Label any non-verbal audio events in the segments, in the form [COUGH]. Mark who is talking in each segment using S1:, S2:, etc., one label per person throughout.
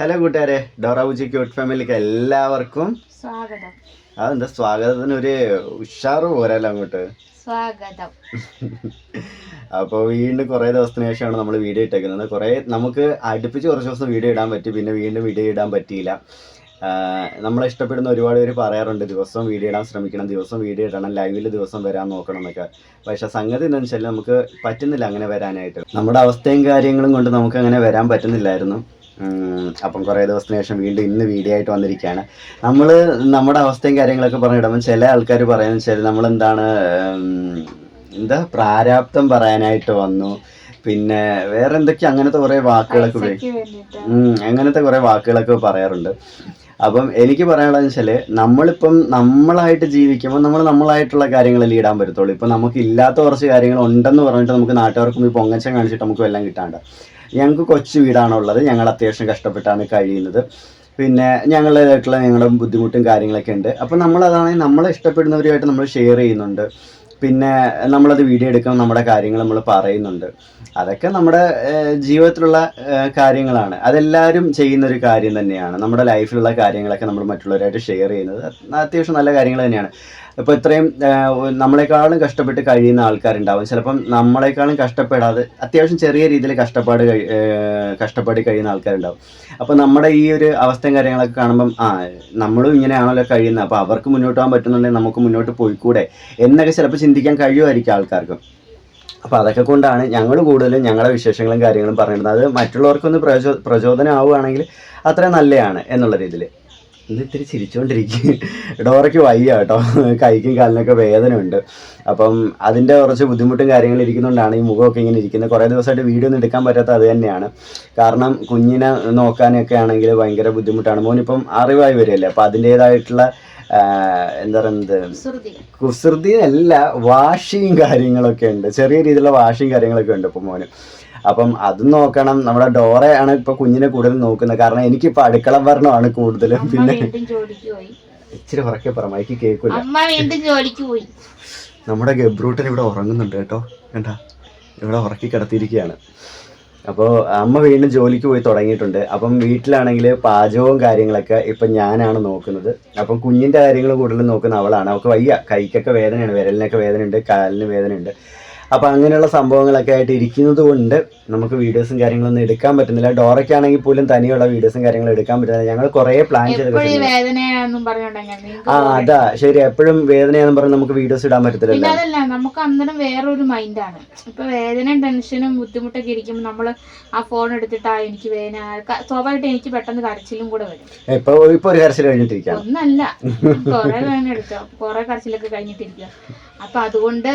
S1: Hello കൂട്ടുകാരെ ഡോറാബുജി cute ഫാമിലിക്ക് എല്ലാവർക്കും
S2: സ്വാഗതം.
S1: അതെന്താ സ്വാഗതത്തിന് ഒരു ഉഷാറ് പോരല്ലോ അങ്ങോട്ട്.
S2: സ്വാഗതം.
S1: അപ്പോൾ വീണ്ടും കുറേ ദിവസത്തിന് ശേഷമാണ് നമ്മൾ വീഡിയോ ഇട്ടേക്കുന്നത്. കുറേ നമുക്ക് അടുപ്പിച്ച് കുറച്ച് ദിവസം വീഡിയോ ഇടാൻ പറ്റി പിന്നെ വീണ്ടും വീഡിയോ ഇടാൻ പറ്റിയില്ല. നമ്മളെ ഇഷ്ടപ്പെടുന്ന ഒരുപാട് പേര് പറയാറുണ്ട് ദിവസം വീഡിയോ ഇടാൻ ശ്രമിക്കണം ദിവസം വീഡിയോ ഇടണം ലൈവിൽ ദിവസം വരാൻ നോക്കണം എന്നൊക്കെ. പക്ഷെ സംഗതി എന്താണെന്ന് വെച്ചാൽ നമുക്ക് പറ്റുന്നില്ല അങ്ങനെ വരാനായിട്ട്. നമ്മുടെ അവസ്ഥയും കാര്യങ്ങളും കൊണ്ട് നമുക്ക് അങ്ങനെ വരാൻ പറ്റുന്നില്ലായിരുന്നു. അപ്പം കുറേ ദിവസത്തിന് ശേഷം വീണ്ടും ഇന്ന് വീഡിയോ ആയിട്ട് വന്നിരിക്കുകയാണ്. നമ്മൾ നമ്മുടെ അവസ്ഥയും കാര്യങ്ങളൊക്കെ പറഞ്ഞിടുമ്പോൾ ചില ആൾക്കാർ പറയുന്നത് വെച്ചാൽ നമ്മളെന്താണ് എന്താണ് എന്താ പ്രാരാബ്ദം പറയാനായിട്ട് വന്നു. പിന്നെ വേറെ എന്തൊക്കെ അങ്ങനത്തെ കുറേ വാക്കുകളൊക്കെ അങ്ങനത്തെ കുറേ വാക്കുകളൊക്കെ പറയാറുണ്ട്. അപ്പം എനിക്ക് പറയാനുള്ളതെന്ന് വെച്ചാൽ നമ്മളിപ്പം നമ്മളായിട്ട് ജീവിക്കുമ്പോൾ നമ്മൾ നമ്മളായിട്ടുള്ള കാര്യങ്ങൾ ലീഡാൻ പറ്റത്തുള്ളൂ. ഇപ്പം നമുക്ക് ഇല്ലാത്ത കുറച്ച് കാര്യങ്ങൾ ഉണ്ടെന്ന് പറഞ്ഞിട്ട് നമുക്ക് നാട്ടുകാർക്ക് ഈ പൊങ്ങച്ചം കാണിച്ചിട്ട് നമുക്ക് എല്ലാം കിട്ടാണ്ട്. ഞങ്ങൾക്ക് കൊച്ചു വീടാണുള്ളത്. ഞങ്ങൾ അത്യാവശ്യം കഷ്ടപ്പെട്ടാണ് കഴിയുന്നത്. പിന്നെ ഞങ്ങളുടേതായിട്ടുള്ള ഞങ്ങളുടെ ബുദ്ധിമുട്ടും കാര്യങ്ങളൊക്കെ ഉണ്ട്. അപ്പം നമ്മളതാണെങ്കിൽ നമ്മളെ ഇഷ്ടപ്പെടുന്നവരുമായിട്ട് നമ്മൾ ഷെയർ ചെയ്യുന്നുണ്ട്. പിന്നെ നമ്മളത് വീഡിയോ എടുക്കുമ്പോൾ നമ്മുടെ കാര്യങ്ങൾ നമ്മൾ പറയുന്നുണ്ട്. അതൊക്കെ നമ്മുടെ ജീവിതത്തിലുള്ള കാര്യങ്ങളാണ്. അതെല്ലാവരും ചെയ്യുന്ന ഒരു കാര്യം തന്നെയാണ്. നമ്മുടെ ലൈഫിലുള്ള കാര്യങ്ങളൊക്കെ നമ്മൾ മറ്റുള്ളവരായിട്ട് ഷെയർ ചെയ്യുന്നത്. അത്യാവശ്യം നല്ല കാര്യങ്ങൾ തന്നെയാണ്. ഇപ്പോൾ ഇത്രയും നമ്മളെക്കാളും കഷ്ടപ്പെട്ട് കഴിയുന്ന ആൾക്കാരുണ്ടാവും. ചിലപ്പം നമ്മളെക്കാളും കഷ്ടപ്പെടാതെ അത്യാവശ്യം ചെറിയ രീതിയിൽ കഷ്ടപ്പാട് കഴി കഷ്ടപ്പാടി കഴിയുന്ന ആൾക്കാരുണ്ടാവും. അപ്പോൾ നമ്മുടെ ഈ ഒരു അവസ്ഥയും കാര്യങ്ങളൊക്കെ കാണുമ്പം ആ നമ്മളും ഇങ്ങനെയാണല്ലോ കഴിയുന്നത്. അപ്പോൾ അവർക്ക് മുന്നോട്ട് പോകാൻ പറ്റുന്നുണ്ടെങ്കിൽ നമുക്ക് മുന്നോട്ട് പോയിക്കൂടെ എന്നൊക്കെ ചിലപ്പോൾ ചിന്തിക്കാൻ കഴിയുമായിരിക്കും ആൾക്കാർക്ക്. അപ്പോൾ അതൊക്കെ കൊണ്ടാണ് ഞങ്ങൾ കൂടുതലും ഞങ്ങളുടെ വിശേഷങ്ങളും കാര്യങ്ങളും പറഞ്ഞിരുന്നത്. അത് മറ്റുള്ളവർക്കൊന്ന് പ്രചോ പ്രചോദനം ആവുകയാണെങ്കിൽ അത്രയും നല്ലതാണ് എന്നുള്ള രീതിയിൽ. ഇന്ന് ഇത്തിരി ചിരിച്ചുകൊണ്ടിരിക്കും ഡോറയ്ക്ക് വയ്യ കേട്ടോ. കൈക്കും കാലിനൊക്കെ ഉണ്ട് അപ്പം അതിന്റെ കുറച്ച് ബുദ്ധിമുട്ടും കാര്യങ്ങളും ഇരിക്കുന്നതുകൊണ്ടാണ് ഈ മുഖമൊക്കെ ഇങ്ങനെ ഇരിക്കുന്നത്. കുറേ ദിവസമായിട്ട് വീഡിയോ ഒന്നും എടുക്കാൻ പറ്റാത്ത അത് തന്നെയാണ്. കാരണം കുഞ്ഞിനെ നോക്കാനൊക്കെ ആണെങ്കിൽ ഭയങ്കര ബുദ്ധിമുട്ടാണ്. മോനിപ്പം അറിവായി വരികയല്ലേ. അപ്പം അതിന്റേതായിട്ടുള്ള എന്താ പറയുന്നത്? കുസൃതി. അല്ല വാഷിയും കാര്യങ്ങളൊക്കെ ഉണ്ട്. ചെറിയ രീതിയിലുള്ള വാഷിയും കാര്യങ്ങളൊക്കെ ഉണ്ട് ഇപ്പം മോന്. അപ്പം അത് നോക്കണം. നമ്മുടെ ഡോറയാണ് ഇപ്പൊ കുഞ്ഞിനെ കൂടുതൽ നോക്കുന്നത്. കാരണം എനിക്കിപ്പോ അടുക്കള ഭരണമാണ് കൂടുതലും. പിന്നെ ഇച്ചിരി ഉറക്കെ പറ മൈക്ക് കേൾക്കില്ല നമ്മുടെ ഗബ്രൂട്ടൻ ഇവിടെ ഉറങ്ങുന്നുണ്ട് കേട്ടോ. കണ്ടാ? ഇവിടെ ഉറക്കി കിടത്തിയിരിക്കുകയാണ്. അപ്പോൾ അമ്മ വീണ്ടും ജോലിക്ക് പോയി തുടങ്ങിയിട്ടുണ്ട്. അപ്പം വീട്ടിലാണെങ്കിൽ പാചകവും കാര്യങ്ങളൊക്കെ ഇപ്പം ഞാനാണ് നോക്കുന്നത്. അപ്പം കുഞ്ഞിന്റെ കാര്യങ്ങൾ കൂടുതലും നോക്കുന്ന അവളാണ്. അവൾക്ക് വയ്യ. കൈക്കൊക്കെ വേദനയാണ്. വിരലിനൊക്കെ വേദനയുണ്ട്. കാലിന് വേദനയുണ്ട്. അപ്പം അങ്ങനെയുള്ള സംഭവങ്ങളൊക്കെ ആയിട്ട് ഇരിക്കുന്നത് കൊണ്ട് നമുക്ക് വീഡിയോസും കാര്യങ്ങളൊന്നും എടുക്കാൻ പറ്റുന്നില്ല. ഡോറയ്ക്കാണെങ്കിൽ പോലും തനിയുള്ള വീഡിയോസും കാര്യങ്ങളും എടുക്കാൻ പറ്റുന്നില്ല. ഞങ്ങൾ കുറേ പ്ലാൻ ചെയ്ത് ആ അതാ. ശരി എപ്പോഴും വേദനയാണെന്ന് പറഞ്ഞ് നമുക്ക് വീഡിയോസ് ഇടാൻ പറ്റത്തില്ല
S2: അതല്ല നമുക്ക് അന്നേരം വേറൊരു മൈൻഡാണ് ഇപ്പൊ വേദനയും ടെൻഷനും ബുദ്ധിമുട്ടൊക്കെ ഇരിക്കുമ്പോൾ നമ്മൾ ആ ഫോൺ എടുത്തിട്ടാ എനിക്ക് വേദന. സ്വാഭാവികമായിട്ട് എനിക്ക് പെട്ടെന്ന് കരച്ചിലും കൂടെ വരും.
S1: ഇപ്പൊ ഇപ്പൊ ഒരു കരച്ചിൽ കഴിഞ്ഞിട്ടിരിക്കാം
S2: ഒന്നല്ല. കുറെ വേദന എടുക്കാം. കുറെ കരച്ചിലൊക്കെ കഴിഞ്ഞിട്ടിരിക്കുക അപ്പൊ അതുകൊണ്ട്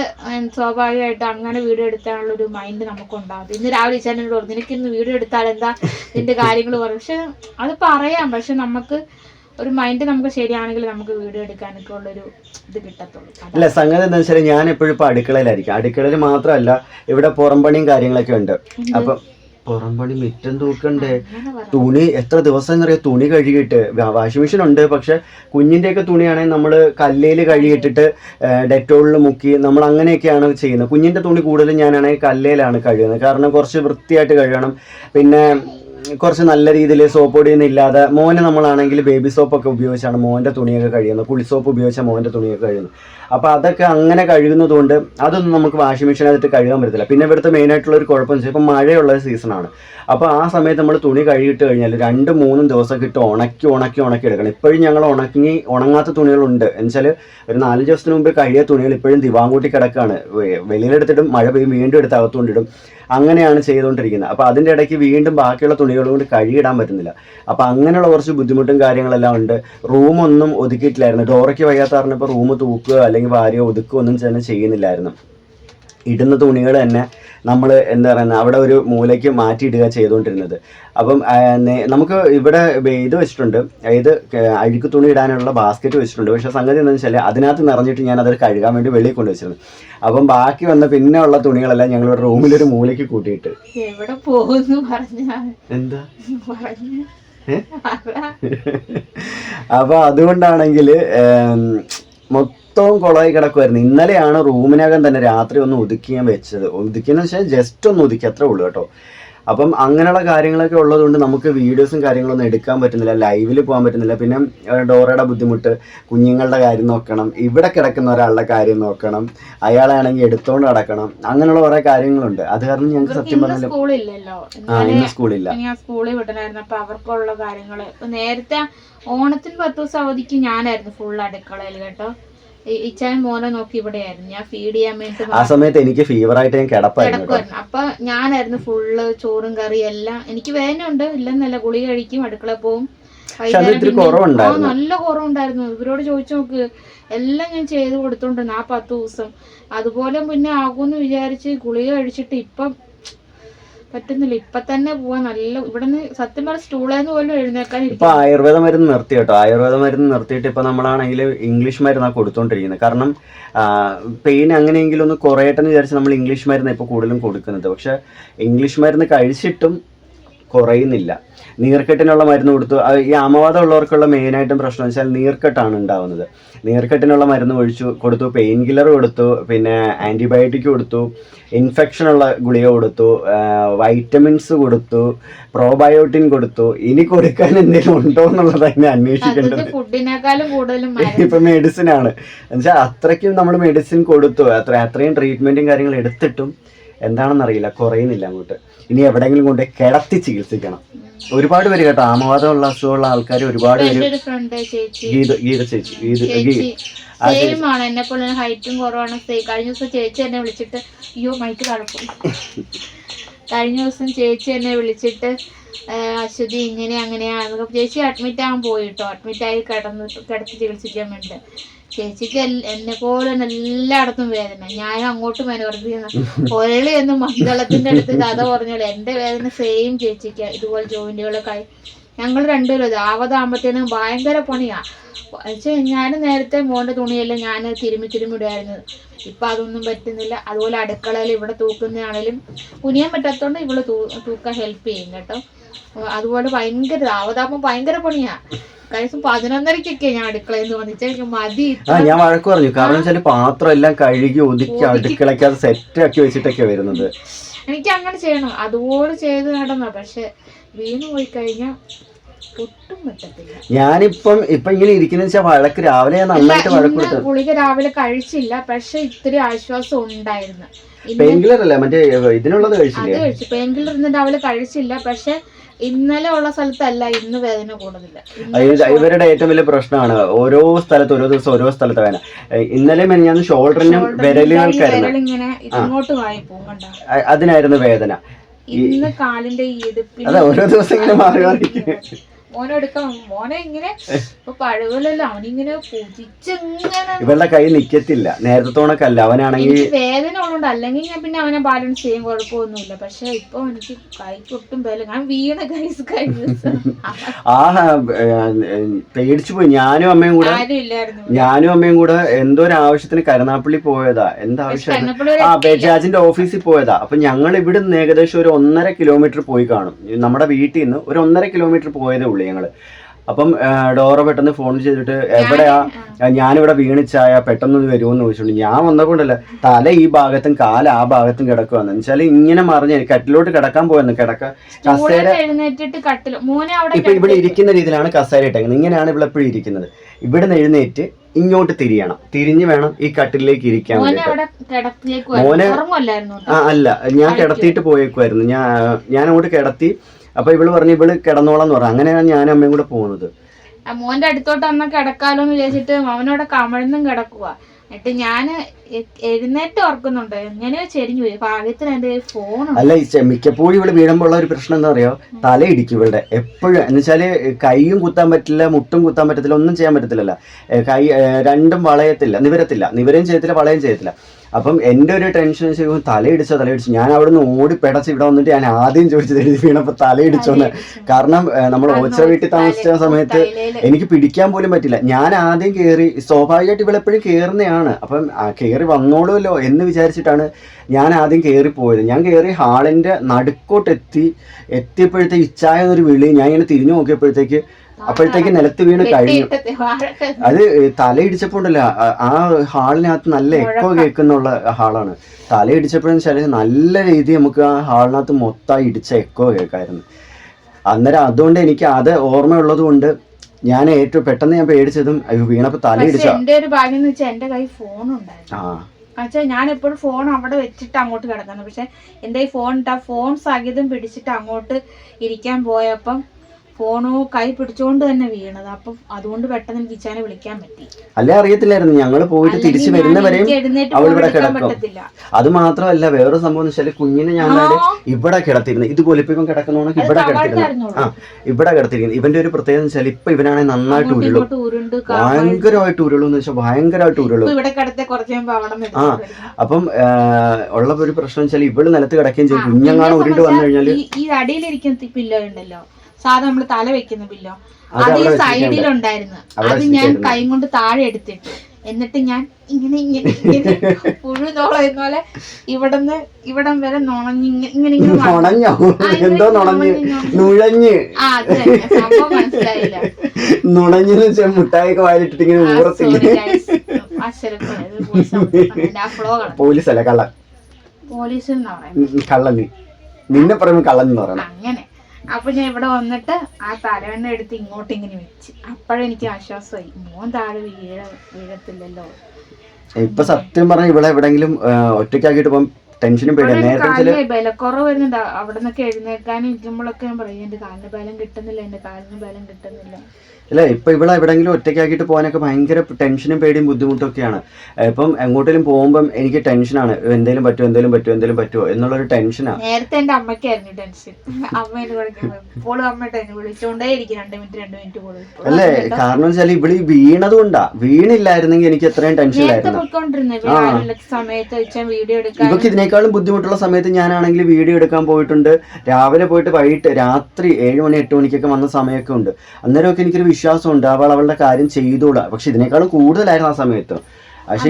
S2: സ്വാഭാവികമായിട്ട് അങ്ങനെ വീഡിയോ എടുക്കാനുള്ള ഒരു മൈൻഡ് നമുക്ക് ഉണ്ടാകും ഇന്ന് രാവിലെ ചേട്ടനോട് പറഞ്ഞു നിനക്ക് ഇന്ന് വീഡിയോ എടുത്താൽ എന്താ നിന്റെ കാര്യങ്ങൾ? പറയും പക്ഷെ അത് പറയാം. പക്ഷെ നമുക്ക് ഒരു മൈൻഡ് നമുക്ക് ശരിയാണെങ്കിൽ നമുക്ക് വീഡിയോ എടുക്കാനൊക്കെ ഉള്ളൊരു ഇത് കിട്ടത്തുള്ളൂ.
S1: അല്ല സംഗതി എന്താ വെച്ചാൽ ഞാൻ എപ്പോഴും ഇപ്പൊ അടുക്കളയിലായിരിക്കും. അടുക്കളയിൽ മാത്രമല്ല ഇവിടെ പുറംപണിയും കാര്യങ്ങളൊക്കെ ഉണ്ട്. അപ്പൊ പുറംപണി മിറ്റം തൂക്കണ്ടേ? തുണി എത്ര ദിവസം എന്നറിയാം? തുണി കഴുകിയിട്ട്. വാഷിംഗ് മെഷീൻ ഉണ്ട് പക്ഷെ കുഞ്ഞിന്റെയൊക്കെ തുണിയാണെങ്കിൽ നമ്മൾ കല്ലേൽ കഴുകിയിട്ടിട്ട് ഡെറ്റോളിൽ മുക്കി നമ്മൾ അങ്ങനെയൊക്കെയാണ് ചെയ്യുന്നത്. കുഞ്ഞിന്റെ തുണി കൂടുതലും ഞാനാണെങ്കിൽ കല്ലേലാണ് കഴുകുന്നത്. കാരണം കുറച്ച് വൃത്തിയായിട്ട് കഴുകണം. പിന്നെ കുറച്ച് നല്ല രീതിയിൽ സോപ്പ് പൊടിയൊന്നും ഇല്ലാതെ മോനെ നമ്മളാണെങ്കിൽ ബേബി സോപ്പൊക്കെ ഉപയോഗിച്ചാണ് മോന്റെ തുണിയൊക്കെ കഴിയുന്നത് കുളി സോപ്പ് ഉപയോഗിച്ചാൽ മോന്റെ തുണിയൊക്കെ കഴിയുന്നത് അപ്പോൾ അതൊക്കെ അങ്ങനെ കഴുകുന്നതുകൊണ്ട് അതൊന്നും നമുക്ക് വാഷിംഗ് മെഷീനകത്ത് കഴുകാൻ പറ്റത്തില്ല. പിന്നെ ഇവിടുത്തെ മെയിനായിട്ടുള്ള ഒരു കുഴപ്പം വെച്ചാൽ ഇപ്പം മഴയുള്ള സീസണാണ് അപ്പോൾ ആ സമയത്ത് നമ്മൾ തുണി കഴുകിയിട്ട് കഴിഞ്ഞാൽ രണ്ട് മൂന്നും ദിവസമൊക്കെ ഇട്ട് ഉണക്കി ഉണക്കി ഉണക്കി എടുക്കണം. ഇപ്പോഴും ഞങ്ങൾ ഉണക്കി ഉണങ്ങാത്ത തുണികളുണ്ട്. എന്നുവെച്ചാൽ ഒരു നാലഞ്ച് ദിവസത്തിന് മുമ്പ് കഴിയ തുണികൾ ഇപ്പോഴും ദിവാങ്കൂട്ടി കിടക്കുകയാണ് വെളിയിലെടുത്തിട്ടും വെളിയിലെടുത്തിടും മഴ പെയ്യും വീണ്ടും എടുത്ത് അകത്തുകൊണ്ടിടും. അങ്ങനെയാണ് ചെയ്തുകൊണ്ടിരിക്കുന്നത്. അപ്പോൾ അതിന്റെ ഇടയ്ക്ക് വീണ്ടും ബാക്കിയുള്ള തുണികൾ കൊണ്ട് കഴുകിയിടാൻ പറ്റുന്നില്ല. അപ്പോൾ അങ്ങനെയുള്ള കുറച്ച് ബുദ്ധിമുട്ടും കാര്യങ്ങളെല്ലാം ഉണ്ട്. റൂമൊന്നും ഒതുക്കിയിട്ടില്ലായിരുന്നു. ഡോറയ്ക്ക് വയ്യാത്ത പറഞ്ഞപ്പോൾ റൂം തൂക്കുക അല്ലെങ്കിൽ വാരിയോ ഒതുക്കുക ഒന്നും തന്നെ ചെയ്യുന്നില്ലായിരുന്നു. ഇടുന്ന തുണികൾ തന്നെ നമ്മൾ എന്താ പറയുന്നത് അവിടെ ഒരു മൂലയ്ക്ക് മാറ്റിയിടുക ചെയ്തുകൊണ്ടിരുന്നത്. അപ്പം നമുക്ക് ഇവിടെ ഇത് വെച്ചിട്ടുണ്ട്. അതായത് ക- അഴുക്ക് തുണി ഇടാനുള്ള ബാസ്ക്കറ്റ് വെച്ചിട്ടുണ്ട്. പക്ഷേ സംഗതി എന്താണെന്ന് വെച്ചാൽ അതിനകത്ത് നിറഞ്ഞിട്ട് ഞാൻ അത് കഴുകാൻ വേണ്ടി വെളിയിൽ കൊണ്ടുവച്ചിരുന്നു അപ്പം ബാക്കി വന്ന പിന്നെ ഉള്ള തുണികളെല്ലാം ഞങ്ങൾ റൂമിലൊരു മൂലയ്ക്ക് കൂട്ടിയിട്ട്.
S2: എവിടെ പോകുന്നു
S1: എന്താ? അപ്പൊ അതുകൊണ്ടാണെങ്കിൽ മൊത്തവും കുളമായി കിടക്കുമായിരുന്നു ഇന്നലെയാണ് റൂമിനകം തന്നെ രാത്രി ഒന്ന് ഒതുക്കി ഞാൻ വെച്ചത്. ഒതുക്കിയെന്ന് വെച്ചാൽ ജസ്റ്റ് ഒന്ന് ഒതുക്കി അത്രേ ഉള്ളൂ കേട്ടോ. അപ്പം അങ്ങനെയുള്ള കാര്യങ്ങളൊക്കെ ഉള്ളതുകൊണ്ട് നമുക്ക് വീഡിയോസും കാര്യങ്ങളൊന്നും എടുക്കാൻ പറ്റുന്നില്ല ലൈവിൽ പോകാൻ പറ്റുന്നില്ല. പിന്നെ ഡോറയുടെ ബുദ്ധിമുട്ട് കുഞ്ഞുങ്ങളുടെ കാര്യം നോക്കണം ഇവിടെ കിടക്കുന്ന ഒരാളുടെ കാര്യം നോക്കണം അയാളാണെങ്കിൽ എടുത്തോണ്ട് നടക്കണം അങ്ങനെയുള്ള കുറേ കാര്യങ്ങളുണ്ട്. അത് കാരണം ഞങ്ങൾക്ക് സത്യം
S2: പറഞ്ഞാലും
S1: പറഞ്ഞാൽ ആ ഇന്ന് സ്കൂളില്ല.
S2: സ്കൂളിൽ വിടണായിരുന്നു. അപ്പൊ അവർക്കുള്ള നേരത്തെ ഓണത്തിന് പത്ത് ദിവസം അവധിക്ക് ഞാനായിരുന്നു ഫുൾ അടുക്കളയിൽ കേട്ടോ. ഇച്ചായൻ മോനെ നോക്കി ഇവിടെയായിരുന്നു. ഞാൻ ഫീഡ് ചെയ്യാൻ വേണ്ടി
S1: ആ സമയത്ത് എനിക്ക് ഫീവർ ആയിട്ട് ഞാൻ കിടപ്പായിരുന്നു
S2: അപ്പൊ ഞാനായിരുന്നു ഫുള്ള് ചോറും കറിയും എല്ലാം. എനിക്ക് വേദനയുണ്ട്. ഇല്ലെന്നല്ല ഗുളി കഴിക്കും അടുക്കള പോവും. നല്ല കുറവുണ്ടായിരുന്നു. ഇവരോട് ചോദിച്ചു നോക്ക്. എല്ലാം ഞാൻ ചെയ്ത് കൊടുത്തോണ്ടിരുന്നു ആ പത്ത് ദിവസം. അതുപോലെ പിന്നെ ആകുമെന്ന് വിചാരിച്ച് ഗുളിക കഴിച്ചിട്ട് ഇപ്പം പറ്റുന്നില്ല. ഇപ്പൊ തന്നെ പോവാൻ നല്ല ഇവിടുന്ന് സത്യം പറഞ്ഞ സ്റ്റൂളേന്ന് പോലും എഴുന്നേക്കാൻ
S1: ഇപ്പൊ ആയുർവേദ മരുന്ന് നിർത്തി കേട്ടോ. ആയുർവേദ മരുന്ന് നിർത്തിയിട്ട് ഇപ്പൊ നമ്മളാണെങ്കിൽ ഇംഗ്ലീഷ് മരുന്നാണ് കൊടുത്തോണ്ടിരിക്കുന്നത് കാരണം പെയിൻ അങ്ങനെയെങ്കിലും ഒന്ന് കുറയട്ടെന്ന് വിചാരിച്ച് നമ്മൾ ഇംഗ്ലീഷ് മരുന്ന് ഇപ്പൊ കൂടുതലും കൊടുക്കുന്നത്. പക്ഷെ ഇംഗ്ലീഷ് മരുന്ന് കഴിച്ചിട്ടും കുറയുന്നില്ല. നീർക്കെട്ടിനുള്ള മരുന്ന് കൊടുത്തു. ഈ അമവാദം ഉള്ളവർക്കുള്ള മെയിനായിട്ടും പ്രശ്നം വെച്ചാൽ നീർക്കെട്ടാണ് ഉണ്ടാവുന്നത്. നീർക്കെട്ടിനുള്ള മരുന്ന് ഒഴിച്ചു കൊടുത്തു പെയിൻ കില്ലർ കൊടുത്തു പിന്നെ ആന്റിബയോട്ടിക് കൊടുത്തു ഇൻഫെക്ഷൻ ഉള്ള ഗുളിക കൊടുത്തു വൈറ്റമിൻസ് കൊടുത്തു പ്രോബയോട്ടിൻ കൊടുത്തു. ഇനി കൊടുക്കാൻ എന്തെങ്കിലും ഉണ്ടോ
S2: എന്നുള്ളത് അതിനെ അന്വേഷിക്കേണ്ടത്.
S1: ഇപ്പൊ മെഡിസിൻ ആണ്. എന്നുവെച്ചാൽ അത്രയ്ക്കും നമ്മൾ മെഡിസിൻ കൊടുത്തു. അത്ര അത്രയും ട്രീറ്റ്മെന്റും കാര്യങ്ങളും എടുത്തിട്ടും എന്താണെന്ന് അറിയില്ല കുറയുന്നില്ല അങ്ങോട്ട്. ഇനി എവിടെയെങ്കിലും കൊണ്ട് കിടത്തി ചികിത്സിക്കണം. ഒരുപാട് പേര് കേട്ടോ ആമവാദമുള്ള അസുഖമുള്ള ആൾക്കാർ ഒരുപാട് പേര്
S2: ഒരു ഫ്രണ്ട് ചേച്ചി.
S1: ഗീത ഗീത ചേച്ചി ഗീത
S2: ചേച്ചി എന്നെ പോലെ ഹൈറ്റും കുറവാണ് കഴിഞ്ഞ ദിവസം ചേച്ചി എന്നെ വിളിച്ചിട്ട് അയ്യോ മൈക്ക് തഴപ്പം കഴിഞ്ഞ ദിവസം ചേച്ചി എന്നെ വിളിച്ചിട്ട് അശ്വതി ഇങ്ങനെ അങ്ങനെയാണ്. ചേച്ചി അഡ്മിറ്റ് ആകാൻ പോയിട്ടോ അഡ്മിറ്റ് ആയി കിടന്ന് കിടത്തി ചികിത്സിക്കാൻ വേണ്ടി ചേച്ചിക്ക് എന്നെ പോലെ എല്ലായിടത്തും വേദന. ഞാൻ അങ്ങോട്ട് മെനവർത്തിക്കുന്ന ഒരളി എന്ന് മന്ദളത്തിന്റെ അടുത്ത് കഥ പറഞ്ഞോളൂ. എന്റെ വേദന സെയിം ചേച്ചിക്ക്. ഇതുപോലെ ജോയിന്റുകളൊക്കെ ഞങ്ങൾ രണ്ടുപേരും ഇത് ആവതാകുമ്പോഴത്തേനും ഭയങ്കര പണിയാ. ഞാൻ നേരത്തെ മോന്റെ തുണിയെല്ലാം ഞാൻ തിരുമ്മി തിരുമ്മി ഇടുമായിരുന്നു ഇപ്പൊ അതൊന്നും പറ്റുന്നില്ല. അതുപോലെ അടുക്കളയിൽ ഇവിടെ തൂക്കുന്നതാണേലും കുനിയാൻ പറ്റാത്തോണ്ട് ഇവൾ തൂക്കാൻ ഹെൽപ്പ് ചെയ്യും കേട്ടോ. അതുപോലെ ഭയങ്കര ആവതാകുമ്പോൾ ഭയങ്കര പണിയാ. പതിനൊന്നരക്കൊക്കെ ഞാൻ അടുക്കളയിൽ വന്നിട്ട് മതി.
S1: ആ ഞാൻ വഴക്ക് പറഞ്ഞു. കാരണം വെച്ചാൽ പാത്രം എല്ലാം കഴുകി ഒതുക്കി അടുക്കളയ്ക്ക് അത് സെറ്റ് ആക്കി വെച്ചിട്ടൊക്കെ വരുന്നത്.
S2: എനിക്ക് അങ്ങനെ ചെയ്യണം. അതുപോലെ ചെയ്ത് നടന്ന. പക്ഷെ വീണ് പോയി കഴിഞ്ഞാൽ
S1: ഞാനിപ്പം ഇപ്പൊ ഇങ്ങനെ ഇരിക്കുന്ന വെച്ചാൽ വഴക്ക് രാവിലെ ഞാൻ നന്നായിട്ട് വഴക്ക്
S2: ഗുളിക രാവിലെ കഴിച്ചില്ല. പക്ഷെ ഇത്തിരി ആശ്വാസം ഉണ്ടായിരുന്നു.
S1: പെയിൻ കില്ലർ അല്ലേ? മറ്റേ ഇതിനുള്ളത്
S2: കഴിച്ചില്ല?
S1: കഴിച്ചില്ലേ
S2: കഴിച്ചു. പെയിൻ കില്ലർ ഇന്ന് രാവിലെ കഴിച്ചില്ല. പക്ഷെ ഇന്നലെ ഉള്ള സ്ഥലത്തല്ല ഇന്ന് വേദന കൂടുന്നില്ല
S1: അത് ഇവരുടെ ഏറ്റവും വലിയ പ്രശ്നമാണ്. ഓരോ സ്ഥലത്ത് ഓരോ ദിവസം ഓരോ സ്ഥലത്ത് വേദന. ഇന്നലെ മെനിഞ്ഞാന്ന് ഷോൾഡറിനും വിരലുകൾക്കായിരുന്നു. അതിനായിരുന്നു വേദന.
S2: ഇന്ന് കാലിന്റെ
S1: അതെ ഓരോ ദിവസം ഇങ്ങനെ മാറി മാറി
S2: മോനെ എടുക്കാം മോനെ ഇങ്ങനെ പഴകലല്ലോ അവനിങ്ങനെ പൊതിച്ചിങ്ങനെ
S1: ഇവളുടെ കൈ നിക്കത്തില്ല. നേരത്തോണക്കല്ല അവനാണെങ്കിൽ
S2: എനിക്ക് വേദന ഉള്ളതുകൊണ്ട് അല്ലെങ്കിൽ ഞാൻ പിന്നെ അവനെ ബാലൻസ് ചെയ്യാൻ കുഴപ്പമൊന്നുമില്ല. പക്ഷെ ഇപ്പൊ എനിക്ക് കൈക്ക് ഒട്ടും ബലം ഞാൻ വീണ കൈസ്
S1: ആ പേടിച്ചു പോയി. ഞാനും അമ്മയും കൂടെ ഞാനും അമ്മയും കൂടെ എന്തോ ഒരു ആവശ്യത്തിന് കരുനാപ്പള്ളി പോയതാ. എന്താവശ്യം
S2: കണ്ണപ്പള്ളി
S1: ആ ബജാജിന്റെ ഓഫീസിൽ പോയതാ. അപ്പൊ ഞങ്ങൾ ഇവിടുന്ന് ഏകദേശം ഒരു ഒന്നര കിലോമീറ്റർ പോയി കാണും. നമ്മുടെ വീട്ടിൽ നിന്ന് ഒരു ഒന്നര കിലോമീറ്റർ പോയതേ ഉള്ളൂ. ഞങ്ങൾ അപ്പം ഡോറ പെട്ടെന്ന് ഫോൺ ചെയ്തിട്ട് എവിടെയാ? ഞാനിവിടെ വീണിച്ചായ പെട്ടെന്ന് വരുമോന്ന് ചോദിച്ചോണ്ട് ഞാൻ വന്നപ്പോണ്ടല്ല തല ഈ ഭാഗത്തും കാല ആ ഭാഗത്തും കിടക്കുവാന്ന്. വെച്ചാൽ ഇങ്ങനെ മറിഞ്ഞ് കട്ടിലോട്ട് കിടക്കാൻ പോയെന്ന് കിടക്ക. കസേര ഇപ്പൊ ഇവിടെ ഇരിക്കുന്ന രീതിയിലാണ് കസേര ഇട്ടേക്കുന്നത്. ഇങ്ങനെയാണ് ഇവിടെ എപ്പോഴും ഇരിക്കുന്നത്. ഇവിടെ നിന്ന് എഴുന്നേറ്റ് ഇങ്ങോട്ട് തിരിയണം. തിരിഞ്ഞു വേണം ഈ കട്ടിലേക്ക് ഇരിക്കാൻ
S2: മോനെ
S1: ആ അല്ല ഞാൻ കിടത്തിയിട്ട് പോയേക്കുമായിരുന്നു ഞാൻ ഞാൻ അങ്ങോട്ട് കിടത്തി അപ്പൊ ഇവൾ പറഞ്ഞു ഇവൾ കിടന്നോളാന്ന് പറഞ്ഞു. അങ്ങനെയാണ് ഞാൻ അമ്മയും കൂടെ പോകുന്നത്.
S2: മോന്റെ അടുത്തോട്ട് അന്ന് കിടക്കാലോ എന്ന് വിചാരിച്ചിട്ട് അവനോട് കമഴ്ന്നും കിടക്കുക എന്നിട്ട് ഞാൻ എഴുന്നേറ്റ് ഓർക്കുന്നുണ്ട് എങ്ങനെയോ ചെരിഞ്ഞു പോയി. ഭാഗ്യത്തിന് എന്റെ ഫോൺ
S1: അല്ല മിക്കപ്പോഴും ഇവൾ വീഴുമ്പോൾ ഉള്ള ഒരു പ്രശ്നം എന്താ അറിയോ? തല ഇടിക്കും ഇവളുടെ. എപ്പോഴും എന്ന് വെച്ചാൽ കൈയും കുത്താൻ പറ്റില്ല മുട്ടും കുത്താൻ പറ്റത്തില്ല ഒന്നും ചെയ്യാൻ പറ്റത്തില്ലല്ലോ. കൈ രണ്ടും വളയത്തില്ല നിവരത്തില്ല. നിവരം ചെയ്യത്തില്ല വളയം ചെയ്യത്തില്ല. അപ്പം എന്റെ ഒരു ടെൻഷൻ വെച്ചാൽ തലയിടിച്ച തലയിടിച്ചു. ഞാൻ അവിടെ നിന്ന് ഓടി പെടച്ച് ഇവിടെ വന്നിട്ട് ഞാൻ ആദ്യം ചോദിച്ചത് എഴുതി വീണപ്പോൾ തലയിടിച്ചോന്ന്. കാരണം നമ്മൾ ഓച്ച വീട്ടിൽ താമസിച്ച സമയത്ത് എനിക്ക് പിടിക്കാൻ പോലും പറ്റില്ല. ഞാൻ ആദ്യം കയറി സ്വാഭാവികമായിട്ട് ഇവളെപ്പോഴും കയറുന്നതാണ് അപ്പം കയറി വന്നോളുമല്ലോ എന്ന് വിചാരിച്ചിട്ടാണ് ഞാൻ ആദ്യം കയറി പോയത്. ഞാൻ കയറി ഹാളിന്റെ നടുക്കോട്ടെത്തി എത്തിയപ്പോഴത്തേക്ക് ഇച്ചായ ഒരു വിളി ഞാൻ ഇങ്ങനെ തിരിഞ്ഞു നോക്കിയപ്പോഴത്തേക്ക് അപ്പോഴത്തേക്ക് നിലത്ത് വീണ് കഴിഞ്ഞു. അത് തലയിടിച്ചപ്പോ ഉണ്ടല്ലോ ആ- ഹാളിനകത്ത് നല്ല എക്കോ കേൾക്കുന്നുള്ള ഹാളാണ്. തലയിടിച്ചപ്പോഴെന്ന് വെച്ചാൽ നല്ല രീതി നമുക്ക് ആ ഹാളിനകത്ത് മൊത്തമായി ഇടിച്ച എക്കോ കേൾക്കായിരുന്നു. അന്നേരം അതുകൊണ്ട് എനിക്ക് അത് ഓർമ്മയുള്ളത് കൊണ്ട് ഞാൻ ഏറ്റവും പെട്ടെന്ന് ഞാൻ പേടിച്ചതും വീണപ്പോ തലയിടിച്ചു?
S2: എന്റെ ഒരു ഭാഗ്യം എന്ന് വെച്ചാൽ എന്റെ കൈ ഫോൺ ഉണ്ടായിരുന്നു ഞാൻ എപ്പോഴും ഫോൺ അവിടെ വെച്ചിട്ട് അങ്ങോട്ട് കിടക്കുന്നത് പക്ഷെ എന്റെ ഈ ഫോൺ ഫോൺ സഹിതം പിടിച്ചിട്ട് അങ്ങോട്ട് ഇരിക്കാൻ പോയപ്പം ഫോണോ കൈ പിടിച്ചോണ്ട് തന്നെ വീണത്. അപ്പൊ അതുകൊണ്ട് പെട്ടെന്ന് എനിക്ക് ഇച്ചാനെ വിളിക്കാൻ പറ്റി.
S1: അല്ലേ അറിയത്തില്ലായിരുന്നു. ഞങ്ങൾ പോയിട്ട് തിരിച്ചു വരുന്നവരെയും അവൾ ഇവിടെ കിടക്കും. അത് മാത്രമല്ല വേറൊരു സംഭവം വെച്ചാൽ കുഞ്ഞിനെ ഞാൻ ഇവിടെ കിടത്തിരുന്നു ഇതുപോലെ ഇപ്പൊ ഇവൻ കിടക്കുന്നോണ്ട് ഇവിടെ കിടത്തിരുന്നു. ആ ഇവിടെ കിടത്തിരിക്കുന്നു ഇവന്റെ ഒരു പ്രത്യേകത വെച്ചാൽ ഇപ്പൊ ഇവനാണെങ്കിൽ നന്നായിട്ട് ഉരുളും. ഭയങ്കരമായിട്ട് ഉരുളും എന്ന് വെച്ചാൽ ഭയങ്കരമായിട്ട് ഉരുളും. ആ അപ്പം ഉള്ള ഒരു പ്രശ്നം വെച്ചാൽ ഇവൾ നിലത്ത് കിടക്കുകയും ചെയ്യും. കുഞ്ഞങ്ങാണ് ഉരുണ്ട് വന്നു കഴിഞ്ഞാൽ
S2: ഈ- ഈ അടിയിലിരിക്കുന്ന പില്ലോ ഉണ്ടല്ലോ സാധാ നമ്മൾ തല വെക്കുന്ന ബില്ലോ
S1: അത്
S2: ഈ സൈഡിലുണ്ടായിരുന്നു. അത് ഞാൻ
S1: കൈയും
S2: കൈ കൊണ്ട് താഴെ എടുത്തിട്ട്. എന്നിട്ട് ഞാൻ ഇങ്ങനെ ഇങ്ങനെ ഇങ്ങനെ പുഴു നോളയുന്ന പോലെ ഇവിടുന്ന് ഇവിടം വരെ നുണഞ്ഞിങ്ങനെ ഇങ്ങനെ
S1: നുഴഞ്ഞ്.
S2: ആ അത് തന്നെ. സംഭവം മനസ്സിലായില്ല.
S1: നുണഞ്ഞെന്ന് വെച്ചാൽ മുട്ടായൊക്കെ വായിലിട്ടിട്ട് ഇങ്ങനെ ഊറത്തില്ല? പോലീസ് അല്ല കള്ളൻ?
S2: പോലീസ്
S1: കള്ളൻ. നിന്നെ പറയുമ്പോ കള്ളൻ എന്ന് പറയണം.
S2: അങ്ങനെ. അപ്പൊ ഞാൻ ഇവിടെ വന്നിട്ട് ആ തലവെണ്ണ എടുത്ത് ഇങ്ങോട്ട് ഇങ്ങനെ വെച്ച് അപ്പോഴെനിക്ക് ആശ്വാസമായി. മോൻ താഴെ വീഴ വീഴത്തില്ലല്ലോ.
S1: ഇപ്പൊ സത്യം പറഞ്ഞ ഇവിടെ എവിടെങ്കിലും ഒറ്റയ്ക്കാക്കിയിട്ട് ഇപ്പം ടെൻഷനും പേടി നേരത്തെ
S2: ബലക്കുറവ് വരുന്നുണ്ട്. അവിടെ നിന്നൊക്കെ എഴുന്നേക്കാനും ഇരിക്കുമ്പോഴൊക്കെ ഞാൻ പറയും. എന്റെ കാലിന് ബലം കിട്ടുന്നില്ല എന്റെ കാലിന് ബലം കിട്ടുന്നില്ല.
S1: ഇല്ല ഇപ്പൊ ഇവിടെ എവിടെങ്കിലും ഒറ്റയ്ക്കാക്കിയിട്ട് പോകാനൊക്കെ ഭയങ്കര ടെൻഷനും പേടിയും ബുദ്ധിമുട്ടും ഒക്കെയാണ് ഇപ്പം എങ്ങോട്ടേലും പോകുമ്പം എനിക്ക് ടെൻഷനാണ്. എന്തേലും പറ്റുമോ എന്തേലും പറ്റുമോ എന്തേലും പറ്റുമോ എന്നുള്ളൊരു ടെൻഷനാണ്
S2: നേരത്തെ എന്റെ അമ്മയ്ക്കായിരുന്നു ടെൻഷൻ. അമ്മ എന്നെ അമ്മ വിളിച്ചോണ്ടേ ഇരിക്കും. രണ്ട് മിനിറ്റ് രണ്ട് മിനിറ്റ് പോലും
S1: അല്ലേ. കാരണം വെച്ചാൽ ഇവിടെ വീണത് കൊണ്ടാ. വീണില്ലായിരുന്നെങ്കിൽ എനിക്ക് എത്രയും ടെൻഷൻ
S2: നേരത്തെ
S1: ഇവക്ക്
S2: പോയിക്കൊണ്ടിരുന്നത്
S1: ഇതിനേക്കാളും ബുദ്ധിമുട്ടുള്ള സമയത്ത് ഞാനാണെങ്കിൽ വീഡിയോ എടുക്കാൻ പോയിട്ടുണ്ട്. രാവിലെ പോയിട്ട് വൈകിട്ട് രാത്രി ഏഴ് മണി എട്ട് മണിക്കൊക്കെ വന്ന സമയമൊക്കെ ഉണ്ട്. അന്നേരമൊക്കെ എനിക്കൊരു വിശ്വാസമുണ്ട്. അവൾ അവളുടെ കാര്യം ചെയ്തോളാം പക്ഷെ ഇതിനേക്കാളും കൂടുതലായിരുന്നു ആ സമയത്ത്. പക്ഷെ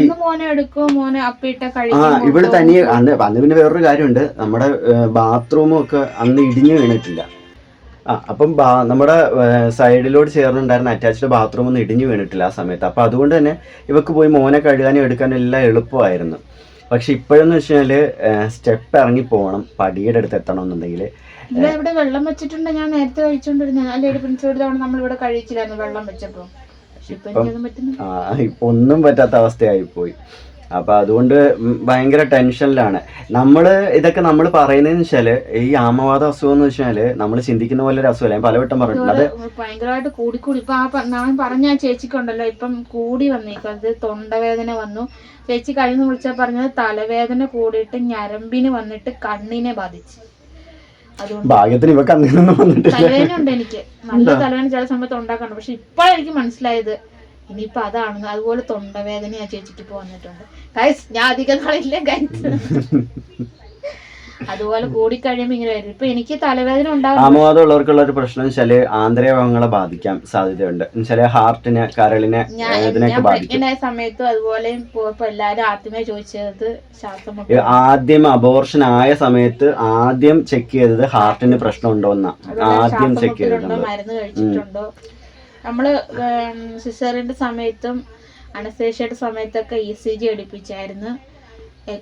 S1: ആ ഇവൾ തനിയെ അന്ന് അന്ന് പിന്നെ വേറൊരു കാര്യമുണ്ട്. നമ്മുടെ ബാത്റൂമും ഒക്കെ അന്ന് ഇടിഞ്ഞു വീണിട്ടില്ല. ആ അപ്പം ബാ- നമ്മുടെ സൈഡിലോട് ചേർന്നുണ്ടായിരുന്ന അറ്റാച്ച്ഡ് ബാത്റൂം ഒന്നും ഇടിഞ്ഞു വീണിട്ടില്ല ആ സമയത്ത്. അപ്പം അതുകൊണ്ട് തന്നെ ഇവക്ക് പോയി മോനെ കഴുകാനും എടുക്കാനും എല്ലാം എളുപ്പമായിരുന്നു. പക്ഷെ ഇപ്പോഴെന്ന് വെച്ച് കഴിഞ്ഞാൽ സ്റ്റെപ്പ് ഇറങ്ങി പോകണം പടിയുടെ അടുത്ത് എത്തണം എന്നുണ്ടെങ്കിൽ.
S2: ഇവിടെ ഇവിടെ വെള്ളം വെച്ചിട്ടുണ്ട്? ഞാൻ നേരത്തെ കഴിച്ചോണ്ടിരുന്നത്. അല്ലെ പ്രിൻസ് ഒരു തവണ നമ്മൾ ഇവിടെ കഴിച്ചില്ലായിരുന്നു വെള്ളം വെച്ചപ്പോ ഇപ്പൊ
S1: ഒന്നും പറ്റാത്ത അവസ്ഥയായി പോയി അപ്പൊ അതുകൊണ്ട് ഭയങ്കര ടെൻഷനിലാണ്. നമ്മൾ ഇതൊക്കെ നമ്മൾ പറയുന്നതെന്ന് വെച്ചാൽ ഈ ആമവാദ അസുഖം എന്ന് വെച്ചാൽ നമ്മൾ ചിന്തിക്കുന്ന പോലെ ഒരു അസുഖമല്ല ഞാൻ പലവട്ടം പറഞ്ഞിട്ടുണ്ട്. അത്
S2: ഭയങ്കരമായിട്ട് കൂടിക്കൂടി. ഇപ്പം ആ ഞാൻ പറഞ്ഞ ചേച്ചിക്കുണ്ടല്ലോ ഇപ്പം കൂടി വന്നേക്കും. അത് തൊണ്ടവേദന വന്നു. ചേച്ചി കഴിഞ്ഞ് വിളിച്ചാൽ പറഞ്ഞത് തലവേദന കൂടിയിട്ട് ഞരമ്പിന് വന്നിട്ട് കണ്ണിനെ ബാധിച്ചു.
S1: ഭാഗ്യത്തിന് ഇവക്ക് അങ്ങനെയൊന്നും വന്നിട്ടില്ല.
S2: തലവേദന ഉണ്ട് എനിക്ക്. നല്ല തലവേദന ചില സമയത്ത് ഉണ്ടാക്കാറുണ്ട്. പക്ഷെ ഇപ്പോഴെനിക്ക് മനസ്സിലായത്. ഇനിയിപ്പൊ അതാണ്. അതുപോലെ തൊണ്ടവേദന ആ ചേച്ചിക്ക് ഇപ്പൊ വന്നിട്ടുണ്ട്. ഗൈസ് ഞാൻ അധികം നാളില്ല ഗൈസ് [LAUGHS] അതുപോലെ കൂടിക്കഴിയുമ്പോ ഇങ്ങനെ വരും. ഇപ്പൊ എനിക്ക് തലവേദന ഉണ്ടാകും
S1: ഒരു പ്രശ്നം വെച്ചാൽ ആന്തരികഭാഗങ്ങളെ ബാധിക്കാൻ സാധ്യതയുണ്ട്. എന്നുവെച്ചാൽ ഹാർട്ടിന് കരളിനെ ബാധിക്കും.
S2: സമയത്തും അതുപോലെ എല്ലാരും ആദ്യമേ ചോദിച്ചത് ശ്വാസം
S1: ആദ്യം അബോർഷൻ ആയ സമയത്ത് ആദ്യം ചെക്ക് ചെയ്തത് ഹാർട്ടിന് പ്രശ്നം ഉണ്ടോ
S2: എന്നാ.
S1: ആദ്യം ചെക്ക്
S2: ചെയ്തിട്ടുണ്ടോ മരുന്ന് കഴിച്ചിട്ടുണ്ടോ? നമ്മൾ സിസറിന്റെ സമയത്തും അനസ്തേഷ്യയുടെ സമയത്തൊക്കെ ഇ സി ജി എടുപ്പിച്ചായിരുന്നു.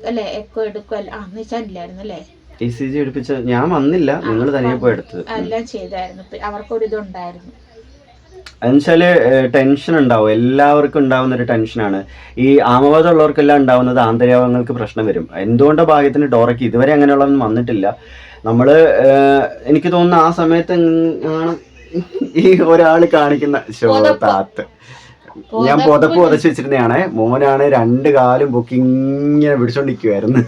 S2: അല്ലേ എക്കോ എടുക്കുമല്ല അന്ന് വെച്ചാൽ ഇല്ലായിരുന്നു അല്ലേ?
S1: ഇ സി ജി എടുപ്പിച്ച ഞാൻ വന്നില്ല. നിങ്ങൾ തനിയെ പോയി എടുത്തത്.
S2: എല്ലാം ചെയ്തായിരുന്നു. അവർക്കൊരു ഇതുണ്ടായിരുന്നു.
S1: എന്നുവെച്ചാൽ ടെൻഷൻ ഉണ്ടാവും. എല്ലാവർക്കും ഉണ്ടാവുന്ന ഒരു ടെൻഷനാണ്. ഈ ആമവാദം ഉള്ളവർക്കെല്ലാം ഉണ്ടാവുന്നത് ആന്തരികങ്ങൾക്ക് പ്രശ്നം വരും. എന്തുകൊണ്ടോ ഭാഗ്യത്തിന് ഡോറയ്ക്ക് ഇതുവരെ അങ്ങനെയുള്ളതൊന്നും വന്നിട്ടില്ല? നമ്മൾ എനിക്ക് തോന്നുന്നു ആ സമയത്ത് ആണ് ഈ ഒരാൾ കാണിക്കുന്ന ഷോ. താത്ത്. ഞാൻ പുതപ്പ് പുതച്ച് വെച്ചിരുന്നതാണ് മോനാണ് രണ്ട് കാലും പൊക്കി ഇങ്ങനെ പിടിച്ചോണ്ടിരിക്കുവായിരുന്നു.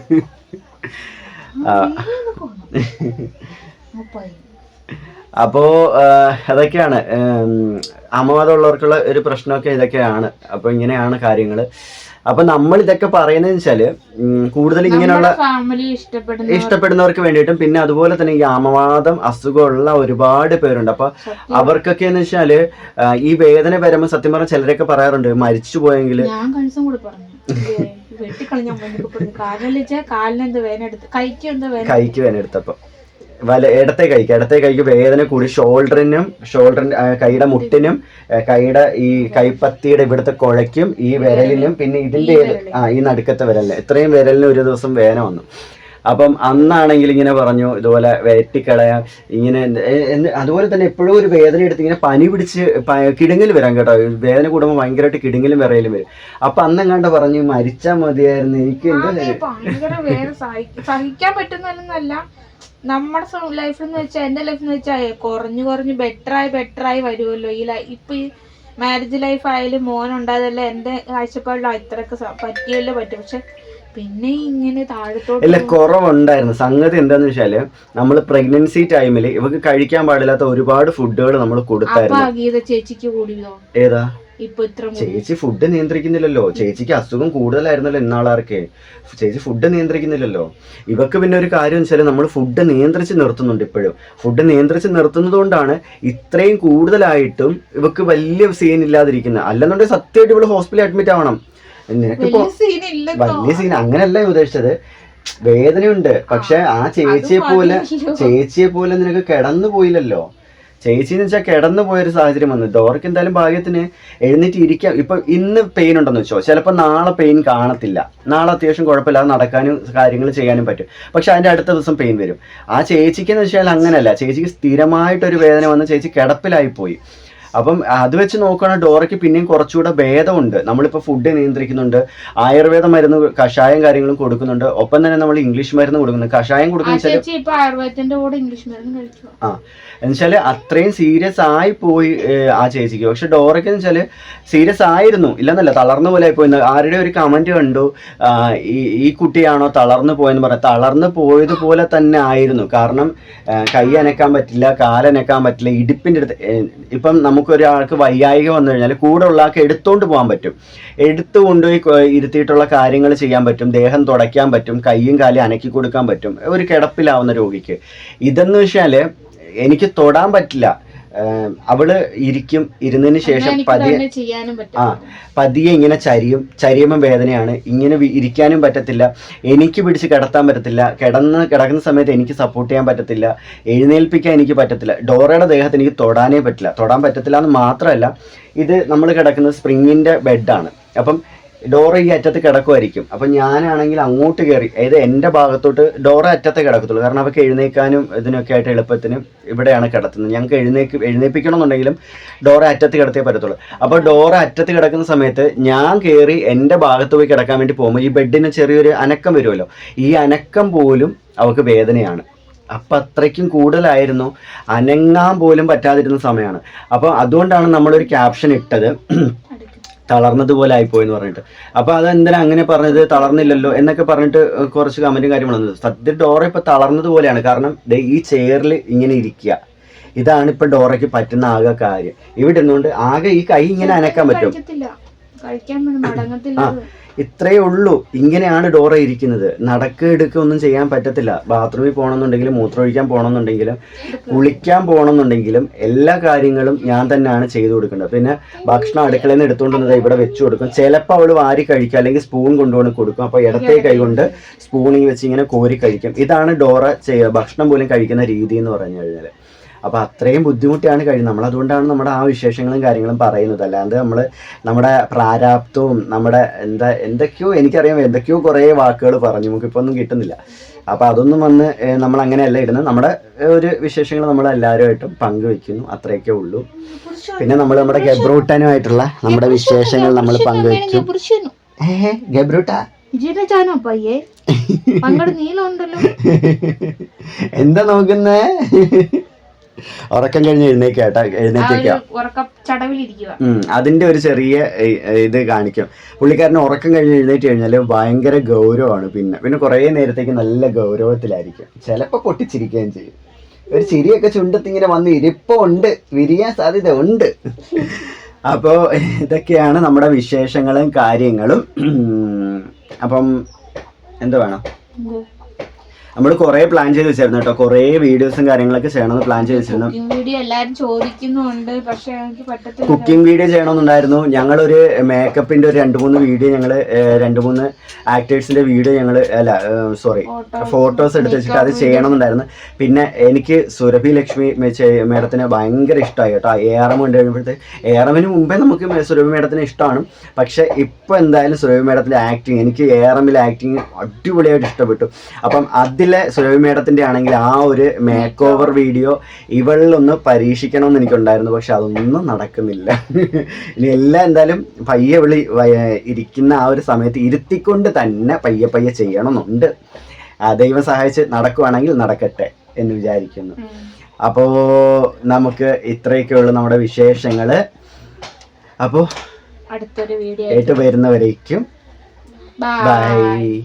S1: അപ്പോ അതൊക്കെയാണ്. അമവാദമുള്ളവർക്കുള്ള ഒരു പ്രശ്നമൊക്കെ ഇതൊക്കെയാണ്. അപ്പൊ ഇങ്ങനെയാണ് കാര്യങ്ങൾ. അപ്പൊ നമ്മൾ ഇതൊക്കെ പറയുന്നത് വെച്ചാൽ കൂടുതൽ ഇങ്ങനെയുള്ള ഇഷ്ടപ്പെടുന്നവർക്ക് വേണ്ടിയിട്ടും പിന്നെ അതുപോലെ തന്നെ ഈ ആമവാദം അസുഖമുള്ള ഒരുപാട് പേരുണ്ട്. അപ്പൊ അവർക്കൊക്കെ എന്ന് വെച്ചാൽ ഈ വേദന വരുമ്പോൾ സത്യം പറഞ്ഞ ചിലരൊക്കെ പറയാറുണ്ട് മരിച്ചു പോയെങ്കിൽ
S2: കൈക്ക് വേദന
S1: എടുത്തപ്പോ. വല ഇടത്തെ കൈക്ക് ഇടത്തെ കൈക്ക് വേദന കൂടി ഷോൾഡറിനും ഷോൾഡറിന് കൈയുടെ മുട്ടിനും കൈയുടെ ഈ കൈപ്പത്തിയുടെ ഇവിടുത്തെ കുഴയ്ക്കും ഈ വിരലിനും പിന്നെ ഇതിന്റെ ആ ഈ നടുക്കത്തെ വിരലിന്. ഇത്രയും വിരലിന് ഒരു ദിവസം വേദന വന്നു. അപ്പം അന്നാണെങ്കിൽ ഇങ്ങനെ പറഞ്ഞു ഇതുപോലെ വെറ്റിക്കളയാ ഇങ്ങനെ അതുപോലെ തന്നെ എപ്പോഴും ഒരു വേദന എടുത്ത് ഇങ്ങനെ പനി പിടിച്ച് കിടുങ്ങിൽ വരാൻ കേട്ടോ. വേദന കൂടുമ്പോൾ ഭയങ്കരമായിട്ട് കിടുങ്ങിലും വിറയിലും വരും. അപ്പൊ അന്നെങ്ങാണ്ട് പറഞ്ഞു മരിച്ചാൽ മതിയായിരുന്നു എനിക്ക് എന്താ
S2: സഹിക്കാൻ പറ്റുന്നല്ല നമ്മുടെ ലൈഫിൽ എന്ന് വെച്ചാൽ എന്റെ ലൈഫിൽ എന്ന് വെച്ചാൽ കുറഞ്ഞു കുറഞ്ഞ് ബെറ്റർ ആയി ബെറ്റർ ആയി വരുമല്ലോ ഈ ഇപ്പൊ ഈ മാരേജ് ലൈഫ് ആയാലും മോൻ ഉണ്ടായതല്ല എന്റെ കാഴ്ചപ്പാടിൽ ഇത്രയൊക്കെ സ- പറ്റിയല്ലോ പറ്റും. പക്ഷെ പിന്നെ ഇങ്ങനെ താഴത്തോട്ട്
S1: ഇല്ല കുറവുണ്ടായിരുന്നു. സംഗതി എന്താന്ന് വെച്ചാൽ നമ്മൾ പ്രഗ്നൻസി ടൈമിൽ ഇവക്ക് കഴിക്കാൻ പാടില്ലാത്ത ഒരുപാട് ഫുഡുകൾ നമ്മൾ കൊടുത്തായിരുന്നു.
S2: ഗീത ചേച്ചിക്ക്
S1: ഏതാ. ചേച്ചി ഫുഡ് നിയന്ത്രിക്കുന്നില്ലല്ലോ. ചേച്ചിക്ക് അസുഖം കൂടുതലായിരുന്നല്ലോ ഇന്നാളാർക്ക്. ചേച്ചി ഫുഡ് നിയന്ത്രിക്കുന്നില്ലല്ലോ. ഇവക്ക് പിന്നെ ഒരു കാര്യം വെച്ചാൽ നമ്മൾ ഫുഡ് നിയന്ത്രിച്ച് നിർത്തുന്നുണ്ട് ഇപ്പോഴും. ഫുഡ് നിയന്ത്രിച്ച് നിർത്തുന്നത് കൊണ്ടാണ് ഇത്രയും കൂടുതലായിട്ടും ഇവക്ക് വലിയ സീൻ ഇല്ലാതിരിക്കുന്നത് അല്ലെന്നുണ്ടെങ്കിൽ സത്യമായിട്ട് ഇവൾ ഹോസ്പിറ്റലിൽ അഡ്മിറ്റ് ആവണം. നിനക്കിപ്പോ
S2: വലിയ സീൻ ഇല്ലെന്നോ
S1: വലിയ സീൻ അങ്ങനെയല്ല ഉദ്ദേശിച്ചത്. വേദനയുണ്ട്. പക്ഷെ ആ ചേച്ചിയെ പോലെ ചേച്ചിയെ പോലെ നിനക്ക് കിടന്നു പോയില്ലല്ലോ ചേച്ചി എന്ന് വെച്ചാൽ കിടന്നു പോയൊരു സാഹചര്യം വന്നു ഡോർക്ക് എന്തായാലും ഭാഗ്യത്തിന് എഴുന്നേറ്റ് ഇരിക്കാം. ഇപ്പൊ ഇന്ന് പെയിൻ ഉണ്ടെന്ന് വെച്ചോ. ചിലപ്പോൾ നാളെ പെയിൻ കാണത്തില്ല. നാളെ അത്യാവശ്യം കുഴപ്പമില്ലാതെ നടക്കാനും കാര്യങ്ങൾ ചെയ്യാനും പറ്റും. പക്ഷെ അതിന്റെ അടുത്ത ദിവസം പെയിൻ വരും. ആ ചേച്ചിക്ക് എന്ന് വെച്ചാൽ അങ്ങനെയല്ല ചേച്ചിക്ക് സ്ഥിരമായിട്ടൊരു വേദന വന്ന് ചേച്ചി കിടപ്പിലായി പോയി അപ്പം അത് വെച്ച് നോക്കുകയാണെങ്കിൽ ഡോറയ്ക്ക് പിന്നെയും കുറച്ചുകൂടെ ഭേദമുണ്ട്. നമ്മളിപ്പോൾ ഫുഡ് നിയന്ത്രിക്കുന്നുണ്ട്. ആയുർവേദ മരുന്ന് കഷായം കാര്യങ്ങളും കൊടുക്കുന്നുണ്ട്. ഒപ്പം തന്നെ നമ്മൾ ഇംഗ്ലീഷ് മരുന്ന് കൊടുക്കുന്നുണ്ട്. കഷായം കൊടുക്കുന്ന ആ. എന്നുവെച്ചാൽ അത്രയും സീരിയസ് ആയി പോയി ആ ചേച്ചിക്ക്. പക്ഷെ ഡോറയ്ക്ക് എന്ന് വെച്ചാൽ സീരിയസ് ആയിരുന്നു. ഇല്ലെന്നല്ല തളർന്നു പോലെ ആയി പോയി ആരുടെ ഒരു കമന്റ് കണ്ടു? ഈ കുട്ടിയാണോ തളർന്നു പോയെന്ന് പറയാം തളർന്നു പോയതുപോലെ തന്നെ ആയിരുന്നു. കാരണം കൈ അനക്കാൻ പറ്റില്ല കാലനക്കാൻ പറ്റില്ല ഇടുപ്പിന്റെ അടുത്ത് ഇപ്പം ഇപ്പം നമുക്കൊരാൾക്ക് വയ്യായിക വന്നു കഴിഞ്ഞാൽ കൂടെ ഉള്ള ആൾക്ക് എടുത്തുകൊണ്ട് പോകാൻ പറ്റും. എടുത്തു കൊണ്ടുപോയി ഇരുത്തിയിട്ടുള്ള കാര്യങ്ങൾ ചെയ്യാൻ പറ്റും. ദേഹം തുടയ്ക്കാൻ പറ്റും. കൈയും കാലും അനക്കി കൊടുക്കാൻ പറ്റും. ഒരു കിടപ്പിലാവുന്ന രോഗിക്ക്. ഇതെന്ന് വെച്ചാൽ എനിക്ക് തൊടാൻ പറ്റില്ല. അവൾ ഇരിക്കും ഇരുന്നതിന് ശേഷം പതിയെ ആ പതിയെ ഇങ്ങനെ ചരിയും ചരിയുമ്പം വേദനയാണ്. ഇങ്ങനെ ഇരിക്കാനും പറ്റത്തില്ല. എനിക്ക് പിടിച്ച് കിടത്താൻ പറ്റത്തില്ല. കിടന്ന് കിടക്കുന്ന സമയത്ത് എനിക്ക് സപ്പോർട്ട് ചെയ്യാൻ പറ്റത്തില്ല. എഴുന്നേൽപ്പിക്കാൻ എനിക്ക് പറ്റത്തില്ല. ഡോറയുടെ ദേഹത്ത് എനിക്ക് തൊടാനേ പറ്റില്ല. തൊടാൻ പറ്റത്തില്ല എന്ന് മാത്രമല്ല ഇത് നമ്മൾ കിടക്കുന്നത് സ്പ്രിങ്ങിന്റെ ബെഡാണ് അപ്പം ഡോറ ഈ അറ്റത്ത് കിടക്കുമായിരിക്കും. അപ്പം ഞാനാണെങ്കിൽ അങ്ങോട്ട് കയറി അതായത് എന്റെ ഭാഗത്തോട്ട് ഡോറ അറ്റത്തെ കിടക്കത്തുള്ളൂ. കാരണം അവർക്ക് എഴുന്നേക്കാനും ഇതിനൊക്കെ ആയിട്ട് എളുപ്പത്തിന് ഇവിടെയാണ് കിടത്തുന്നത്. ഞങ്ങൾക്ക് എഴുന്നേക്ക് എഴുന്നേൽപ്പിക്കണമെന്നുണ്ടെങ്കിലും ഡോറ അറ്റത്ത് കിടത്തേ പറ്റത്തുള്ളൂ. അപ്പോൾ ഡോറ അറ്റത്ത് കിടക്കുന്ന സമയത്ത് ഞാൻ കയറി എന്റെ ഭാഗത്ത് പോയി കിടക്കാൻ വേണ്ടി പോകുമ്പോൾ ഈ ബെഡിന് ചെറിയൊരു അനക്കം വരുമല്ലോ. ഈ അനക്കം പോലും അവൾക്ക് വേദനയാണ്. അപ്പം അത്രയ്ക്കും കൂടുതലായിരുന്നു അനങ്ങാൻ പോലും പറ്റാതിരുന്ന സമയമാണ്. അപ്പോൾ അതുകൊണ്ടാണ് നമ്മളൊരു ക്യാപ്ഷൻ ഇട്ടത്. തളർന്നതുപോലെ ആയിപ്പോയി എന്ന് പറഞ്ഞിട്ട്. അപ്പൊ അതെന്തിനാ അങ്ങനെ പറഞ്ഞത്? തളർന്നില്ലല്ലോ എന്നൊക്കെ പറഞ്ഞിട്ട് കുറച്ച് കമന്റും കാര്യങ്ങളും വന്നത്. സത്യം ഡോറ ഇപ്പൊ തളർന്നതുപോലെയാണ്. കാരണം ഈ ചെയറിൽ ഇങ്ങനെ ഇരിക്കുക ഇതാണ് ഇപ്പൊ ഡോറയ്ക്ക് പറ്റുന്ന ആകെ കാര്യം. ഇവിടെ നിന്നുകൊണ്ട് ആകെ ഈ കൈ ഇങ്ങനെ അനക്കാൻ പറ്റും. ആ. ഇത്രയേ ഉള്ളൂ. ഇങ്ങനെയാണ് ഡോറ ഇരിക്കുന്നത്. നടക്ക് എടുക്കുക ഒന്നും ചെയ്യാൻ പറ്റത്തില്ല. ബാത്റൂമിൽ പോകണമെന്നുണ്ടെങ്കിലും മൂത്രമൊഴിക്കാൻ പോകണമെന്നുണ്ടെങ്കിലും കുളിക്കാൻ പോകണമെന്നുണ്ടെങ്കിലും എല്ലാ കാര്യങ്ങളും ഞാൻ തന്നെയാണ് ചെയ്തു കൊടുക്കേണ്ടത്. പിന്നെ ഭക്ഷണം അടുക്കളയിൽ നിന്ന് എടുത്തുകൊണ്ടുവന്നത് ഇവിടെ വെച്ചു കൊടുക്കും. ചിലപ്പോൾ അവൾ വാരി കഴിക്കുക അല്ലെങ്കിൽ സ്പൂൺ കൊണ്ടുവന്ന് കൊടുക്കും. അപ്പോൾ ഇടത്തെ കൈ കൊണ്ട് സ്പൂണിൽ വെച്ച് ഇങ്ങനെ കോരി കഴിക്കും. ഇതാണ് ഡോറ ചെയ്യുക ഭക്ഷണം പോലും കഴിക്കുന്ന രീതി എന്ന് പറഞ്ഞു കഴിഞ്ഞാൽ അപ്പോൾ അത്രയും ബുദ്ധിമുട്ടിയാണ് കഴിയുന്നത്. നമ്മളതുകൊണ്ടാണ് നമ്മുടെ ആ വിശേഷങ്ങളും കാര്യങ്ങളും പറയുന്നത്. അല്ലാണ്ട് നമ്മൾ നമ്മുടെ പ്രാരാബ്ദവും നമ്മുടെ എന്താ എന്തൊക്കെയോ എനിക്കറിയാം എന്തൊക്കെയോ കുറേ വാക്കുകൾ പറഞ്ഞു. നമുക്കിപ്പോൾ ഒന്നും കിട്ടുന്നില്ല. അപ്പോൾ അതൊന്നും വന്ന് നമ്മൾ അങ്ങനെയല്ല ഇടുന്നത്. നമ്മുടെ ഒരു വിശേഷങ്ങൾ നമ്മൾ എല്ലാവരുമായിട്ടും പങ്കുവെക്കുന്നു. അത്രയൊക്കെ ഉള്ളൂ. പിന്നെ നമ്മൾ നമ്മുടെ ഗബ്രൂട്ടനുമായിട്ടുള്ള നമ്മുടെ വിശേഷങ്ങൾ നമ്മൾ പങ്കുവെക്കും
S2: പുരുഷനു
S1: ഏഹ് ഗബ്രൂട്ട?
S2: ജിയുടെ ചാനോ പയ്യേ? പങ്കട് നീളം ഉണ്ടല്ലോ
S1: എന്താ നോക്കുന്നേ? ഉറക്കം കഴിഞ്ഞ് എഴുന്നേക്കാട്ടാ എഴുന്നേറ്റേക്കാം. അതിന്റെ ഒരു ചെറിയ ഇത് കാണിക്കും. പുള്ളിക്കാരന് ഉറക്കം കഴിഞ്ഞ് എഴുന്നേറ്റ് കഴിഞ്ഞാൽ ഭയങ്കര ഗൗരവമാണ് പിന്നെ. പിന്നെ കുറേ നേരത്തേക്ക് നല്ല ഗൗരവത്തിലായിരിക്കും. ചിലപ്പോൾ പൊട്ടിച്ചിരിക്കുകയും ചെയ്യും. ഒരു ചിരിയൊക്കെ ചുണ്ടത്തിങ്ങനെ വന്ന് ഇരിപ്പുണ്ട് വിരിയാൻ സാധ്യത ഉണ്ട്. അപ്പോൾ ഇതൊക്കെയാണ് നമ്മുടെ വിശേഷങ്ങളും കാര്യങ്ങളും. അപ്പം എന്ത് വേണം? നമ്മൾ കുറേ പ്ലാൻ ചെയ്ത് വെച്ചായിരുന്നു കേട്ടോ. കുറേ വീഡിയോസും കാര്യങ്ങളൊക്കെ ചെയ്യണമെന്ന് പ്ലാൻ ചെയ്ത് വെച്ചിരുന്നു.
S2: കുക്കിംഗ് വീഡിയോ എല്ലാവരും ചോദിക്കുന്നുണ്ട് പക്ഷേ എനിക്ക് പറ്റത്തില്ല.
S1: കുക്കിംഗ് വീഡിയോ ചെയ്യണമെന്നുണ്ടായിരുന്നു. ഞങ്ങളൊരു മേക്കപ്പിന്റെ ഒരു രണ്ട് മൂന്ന് വീഡിയോ ഞങ്ങൾ രണ്ട് മൂന്ന് ആക്ടേഴ്സിന്റെ വീഡിയോ ഞങ്ങൾ അല്ല സോറി ഫോട്ടോസ് എടുത്ത് വെച്ചിട്ട് അത് ചെയ്യണമെന്നുണ്ടായിരുന്നു. പിന്നെ എനിക്ക് സുരഭി ലക്ഷ്മി മേഡത്തിനെ ഭയങ്കര ഇഷ്ടമായി കേട്ടോ. എ ആർ എം കണ്ടു കഴിയുമ്പോഴത്തെ എ ആർ എമ്മിന് മുമ്പേ നമുക്ക് സുരഭി മേഡത്തിന് ഇഷ്ടമാണ്. പക്ഷെ ഇപ്പൊ എന്തായാലും സുരഭി മേഡത്തിന്റെ ആക്ടിങ് എനിക്ക് എ ആർ എമ്മിലെ ആക്ടിങ് അടിപൊളിയായിട്ട് ഇഷ്ടപ്പെട്ടു. അപ്പം അതിലെ സുരഭി മേഡത്തിന്റെ ആണെങ്കിൽ ആ ഒരു മേക്ക് ഓവർ വീഡിയോ ഇവളിലൊന്ന് പരീക്ഷിക്കണമെന്ന് എനിക്കുണ്ടായിരുന്നു. പക്ഷെ അതൊന്നും നടക്കുന്നില്ല. ഇനി എല്ലാം എന്തായാലും പയ്യെ വിളി ഇരിക്കുന്ന ആ ഒരു സമയത്ത് ഇരുത്തിക്കൊണ്ട് തന്നെ പയ്യെ പയ്യെ ചെയ്യണമെന്നുണ്ട്. ദൈവം സഹായിച്ച് നടക്കുവാണെങ്കിൽ നടക്കട്ടെ എന്ന് വിചാരിക്കുന്നു. അപ്പോൾ നമുക്ക് ഇത്രയൊക്കെയുള്ളൂ നമ്മുടെ വിശേഷങ്ങൾ അപ്പോൾ
S2: അടുത്തൊരു വീഡിയോ
S1: ആയിട്ട് വരുന്നവരേക്കും. ബൈ